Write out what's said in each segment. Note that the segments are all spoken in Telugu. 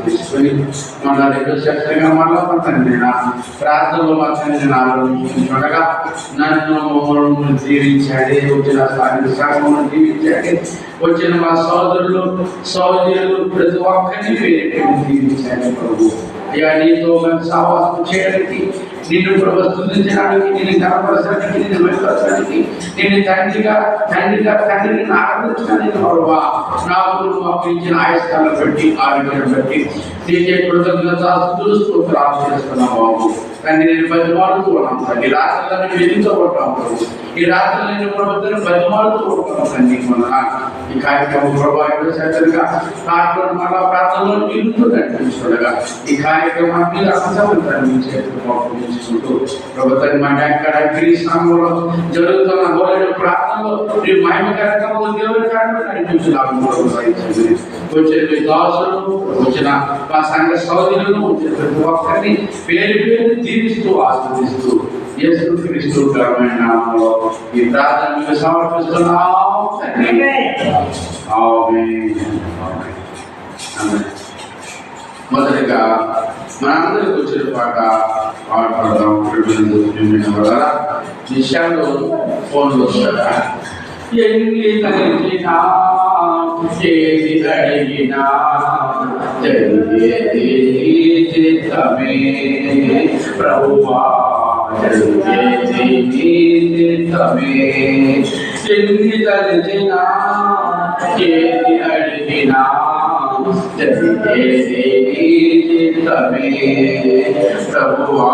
తీసుకొని మన దగ్గర చక్కగా మళ్ళా మా ప్రార్థనలో మా తండ్రి ఆలోచించుండగా నన్ను జీవించాడు వచ్చిన సాయంత్ర జీవించాడు వచ్చిన మా సోదరులు సోదరులు ప్రతి ఒక్కరిని జీవించాడు ప్రభు. అయ్యా నీతో మంచి సావాసం చేయడానికి నిన్ను ప్రభు స్థుతించడానికి నిన్ను కనపరచడానికి నిన్ను మెరుగుపరచడానికి నేను తండ్రిగా తండ్రిగా తండ్రిని ఆరాధించడానికి ప్రభావ నాకు మాకు ఇచ్చిన ఆయుష్కాలను బట్టి ఆరోగ్యాన్ని బట్టి నీకే కృతజ్ఞత స్థుతులు ప్రార్థిస్తున్నాం బాబు తండ్రి నేను బతిమాలుతూ ఉన్నాం తండ్రి రాత్రులను వెలించబడ్డాం ప్రభు ఈ రాత్రులు నేను ప్రభుత్వం బతిమాలుతూ ఉంటున్నాం తండ్రి మన ఈ కార్యక్రమం ప్రభావం సరిగ్గా ప్రార్థన మళ్ళా ప్రార్థనలో నిలుపుతుందండి చూడగా ఈ కార్యక్రమాన్ని రక్షించాలి మీ చేతులు పంపించుకుంటూ ప్రభుత్వాన్ని మా అక్కడ క్రీస్తునామంలో జరుగుతున్న గోడల ప్రార్థనలో ఈ మహిమ కార్యక్రమంలో దేవుని కార్యక్రమం నడిపించులాగా వచ్చిన మీ దాసులు వచ్చిన మా సంఘ సౌదరులను వచ్చిన ప్రతి ఒక్కరిని పేరు పేరు జీవిస్తూ ఆస్వాదిస్తూ యేసు క్రీస్తు గ్రామీణ నామములో ఈ ప్రార్థన మీకు సమర్పిస్తున్నాం మొదటిగా మనందరికి వచ్చిన పాట పాడుపడదాం వల్ల విషయాలు ఫోన్ వస్తారా ఎన్ని తగిలినా ఏది అడిగినా జరిగేది నీ చిత్తమే ప్రభువా జరిగేది నీ చిత్తమే ఎన్ని తగిలినా ఏది అడిగినా జరిగేది నీ చిత్తమే ప్రభువా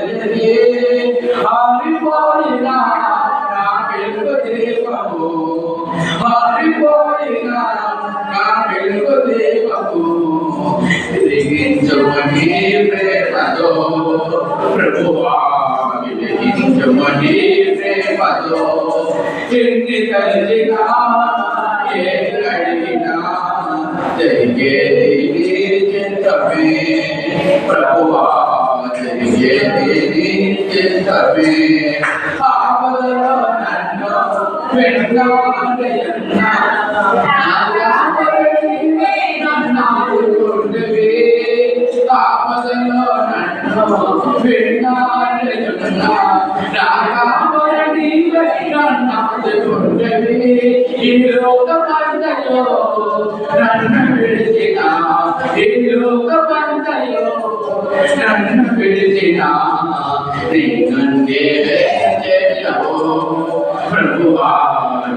ప్రభువా జరిగేది నీ ఆపదలో నన్ను వెంటాడయన్నా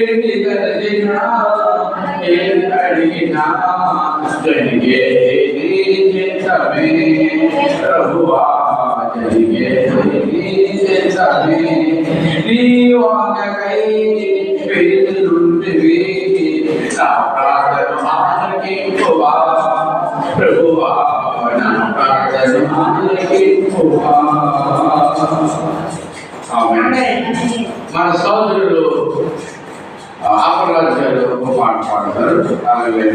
ఎన్ని కలిగినా ఏది అడిగినా జరిగేది చిత్తమే ప్రభువా జరిగేది చిత్తమే నీ వాకకై వేదులుంటివి నా ప్రార్థన ప్రభువా నా ప్రార్థన మన సోదరుడు ఆపరాజు గారు ఒక పాట పాడతారు అలాగే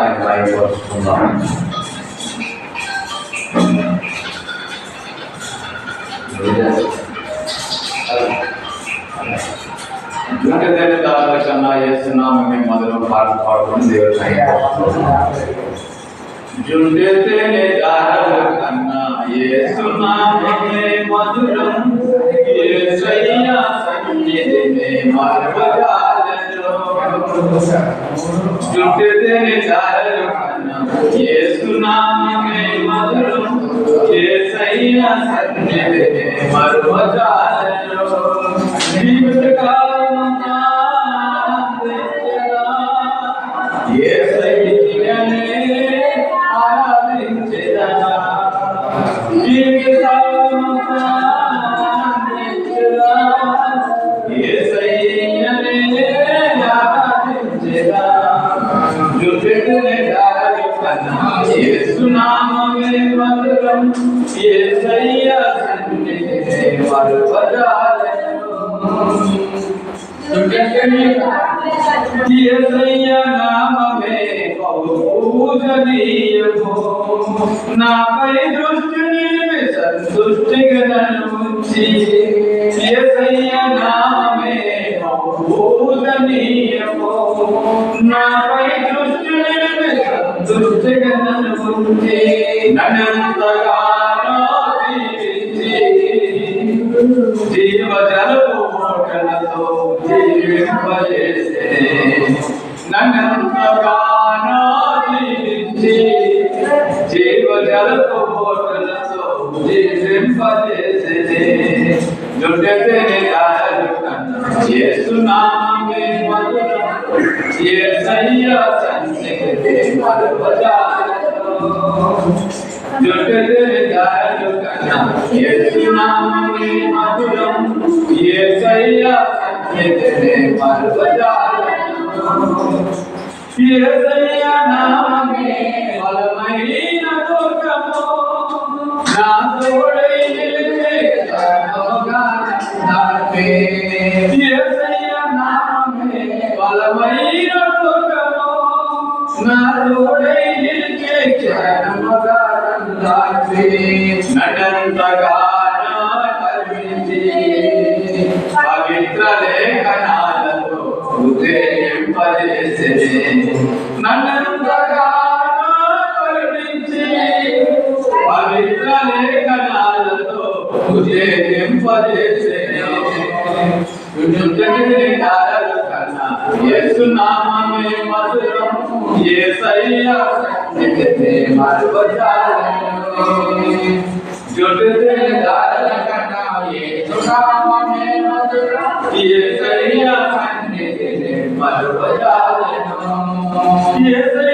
and apply for Umrah. Look at that, Darshana, yes, now my mother of heart thought on their time. Jundete ne Darshana, yes, now my mother of heart, yes, I am, I am, I am, I am, I am, जुटे तेरे चार ये सुना में मधुर ये सैया सन्ने मर मज़ा जीवित काल ये नाम में पूजनीय भो ना पै दुष्ट में संतुष्ट गण मुंशी ये सैया नाम ना पै दुष्ट में संतुष्ट गण சுனாமே மதுரம் ஏ சையா சஞ்சே ஜொட்டதே தாயு கண்ணா ஏ சுனாமே மதுரம் ஏ சையா சஞ்சே மர்வஜா ஏ சையா நாமே மலமையின தோகமோ நாதோடை நிலே தனோகா సర్వగానమే యేసయ్య నామమే బలమైన దుర్గము నా నిలిచే క్షణమగానమే నటంతగానో పవిత్ర లేఖనాలతో ఉదయింపజేసే. నన్నంతగానో కరుణించి పవిత్ర లేఖనాలతో में मजलूम ये सैया जितने मर बचा जुटते दाल करना ये गुलाम में मजलूम ये सैया जितने मर बचा ये सैया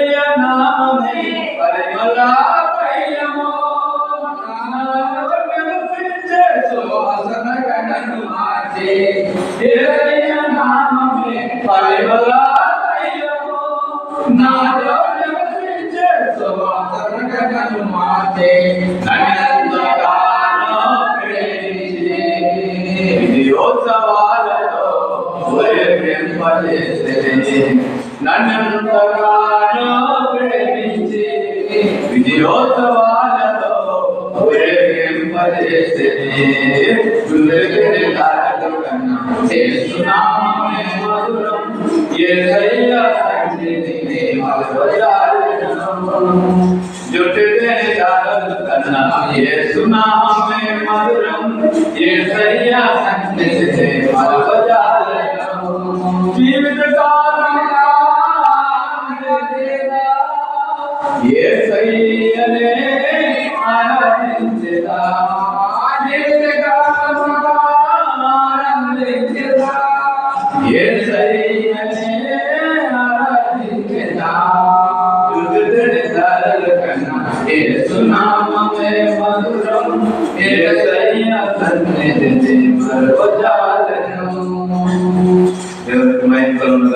जुटते जागत करना ये सुना हमें मधुरम ये सैया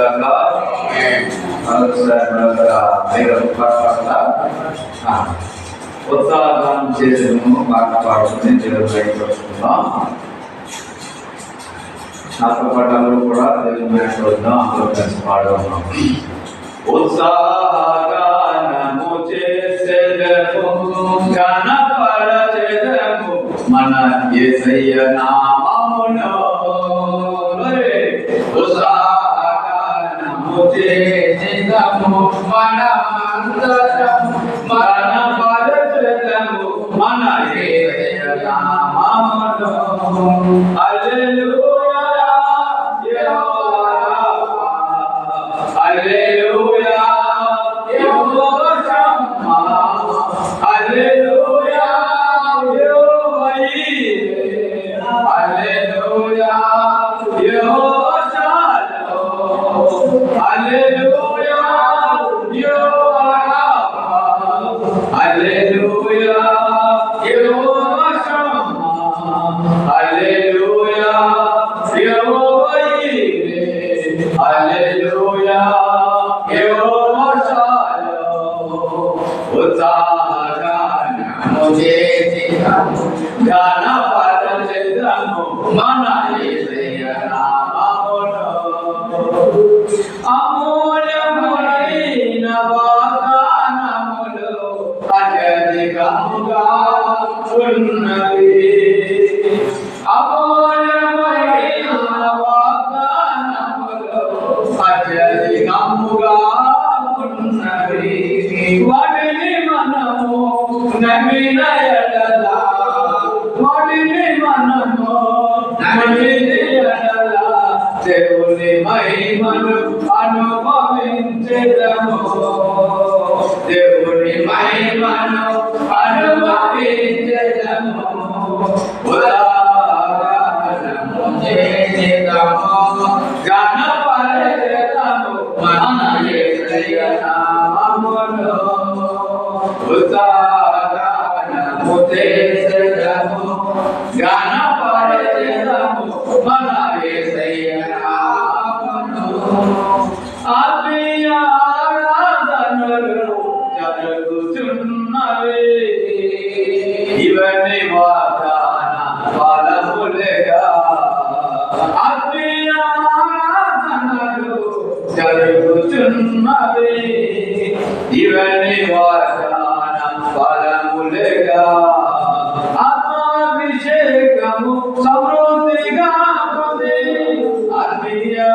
కాక ఉత్సాహం చేసిన పాట పాడుకుని దేవుడు కూడా దేవుని బయటపడుతున్నాం పాడుతున్నాం ఉత్సాహగానము చేసేదము మన ఏసయ్య నా చేతి ఘన పాదం చేద్దాము మన i Amen.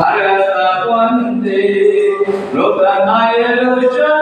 Arasa Twande, Loka Nayel Shah.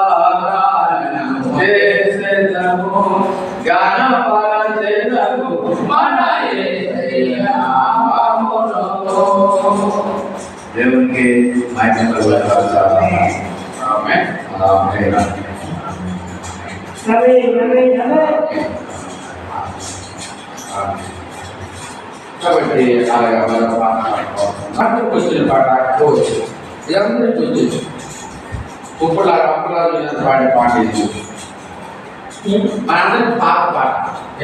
దేవునికి మహిమ కలుగుగాక. ఆమేన్. ఆమేన్. కాబట్టి అలాగా మనం పాట పాడుకోవాలి అందరికి వచ్చిన పాట కోచ్ అందరికి వచ్చింది ఉప్పుల అప్పులాలు పాడే పాట ఇది మనందరికి పాత పాట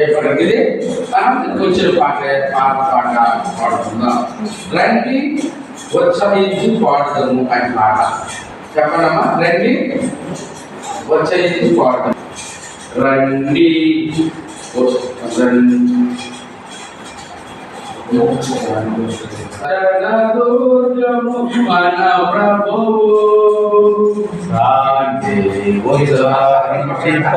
ఏ పాట ఇది మనందరికి వచ్చిన పాట పాత పాట పాడుకుందాం రండి ఉత్సహించి పాడుదాము అని పాట చెప్పండమ్మా రండి ఉత్సహించి పాడుదాం రండి ఉ- రండి శరణదూతము మన ప్రభువు శాంతి ఉత్సాహింప